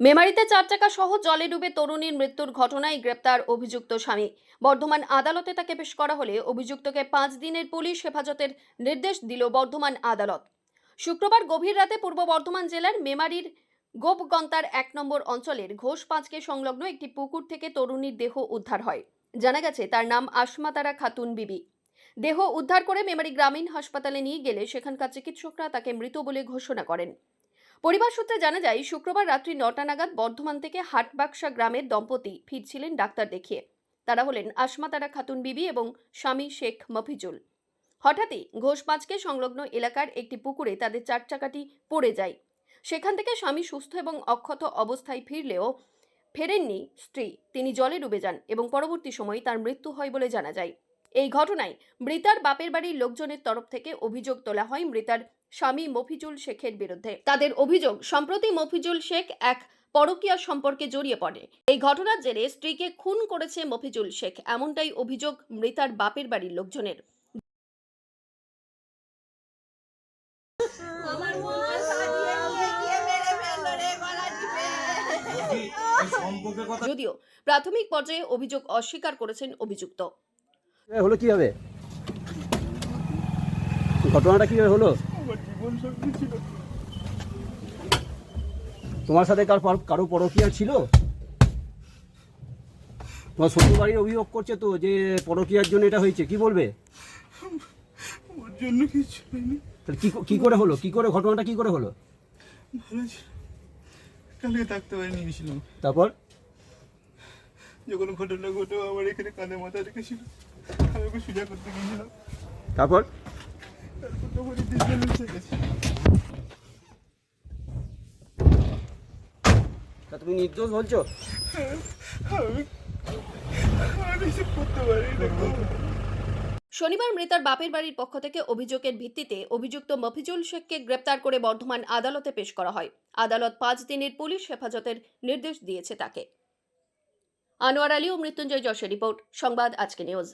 মেমারিতে চার চাকা সহ জলে ডুবে তরুণীর মৃত্যুর ঘটনায় গ্রেপ্তার অভিযুক্ত স্বামী। বর্ধমান আদালতে তাকে পেশ করা হলে অভিযুক্তকে পাঁচ দিনের পুলিশ হেফাজতের নির্দেশ দিল বর্ধমান আদালত। শুক্রবার গভীর রাতে পূর্ব বর্ধমান জেলার মেমারির গোপগন্তার এক নম্বর অঞ্চলের ঘোষ পাঁচকে সংলগ্ন একটি পুকুর থেকে তরুণীর দেহ উদ্ধার হয়। জানা গেছে, তার নাম আশমাতারা খাতুন বিবি। দেহ উদ্ধার করে মেমারি গ্রামীণ হাসপাতালে নিয়ে গেলে সেখানকার চিকিৎসকরা তাকে মৃত বলে ঘোষণা করেন। পরিবার সূত্রে জানা যায়, শুক্রবার রাত্রি নটা নাগাদ বর্ধমান থেকে হাটবাক্সা গ্রামের দম্পতি ফিরছিলেন ডাক্তার দেখিয়ে। তারা হলেন আশমাতারা খাতুন বিবি এবং স্বামী শেখ মফিজুল। হঠাৎই ঘোষ পাঁচকে সংলগ্ন এলাকার একটি পুকুরে তাদের চার চাকাটি পড়ে যায়। সেখান থেকে স্বামী সুস্থ এবং অক্ষত অবস্থায় ফিরলেও ফেরেননি স্ত্রী। তিনি জলে ডুবে যান এবং পরবর্তী সময়ে তার মৃত্যু হয় বলে জানা যায়। এই ঘটনায় মৃতার বাপের বাড়ির লোকজনের তরফ থেকে অভিযোগ তোলা হয় মৃতার স্বামী মফিজুল শেখের বিরুদ্ধে। তাদের অভিযোগ সম্প্রতি মফিজুল শেখ এক পরকীয়া সম্পর্কে জড়িয়ে পড়ে। এই ঘটনার জেরে স্ত্রীকে খুন করেছে মফিজুল শেখ এমনটাই অভিযোগ মৃতার বাপের বাড়ির লোকজনের। যদিও প্রাথমিক পর্যায়ে অভিযোগ অস্বীকার করেছেন অভিযুক্ত। হলো কীভাবে? ঘটনাটা কীভাবে হলো? তোমার সাথে কার পর- কারও পরকীয়া ছিল? তোমার শ্বশুর বাড়ি অভিযোগ করছে তো যে পরকীয়ার জন্য এটা হয়েছে কি বলবে? ওর জন্য কিছু হয়নি। তাহলে কি কি করে হলো? কি করে ঘটনাটা কি করে হলো? কালকে থাকতে গেছিলাম তারপর? যখন ঘটনা ঘটো আমার এখানে কানে মাথা রেখেছিল। তারপর? তুমি নির্দোষ বলছো? শনিবার মৃতার বাপের বাড়ির পক্ষ থেকে অভিযোগের ভিত্তিতে অভিযুক্ত মফিজুল শেখকে গ্রেপ্তার করে বর্ধমান আদালতে পেশ করা হয়। আদালত পাঁচ দিনের পুলিশ হেফাজতের নির্দেশ দিয়েছে তাকে। আনোয়ার আলী ও মৃত্যুঞ্জয় যশের রিপোর্ট, সংবাদ আজকে নিউজ।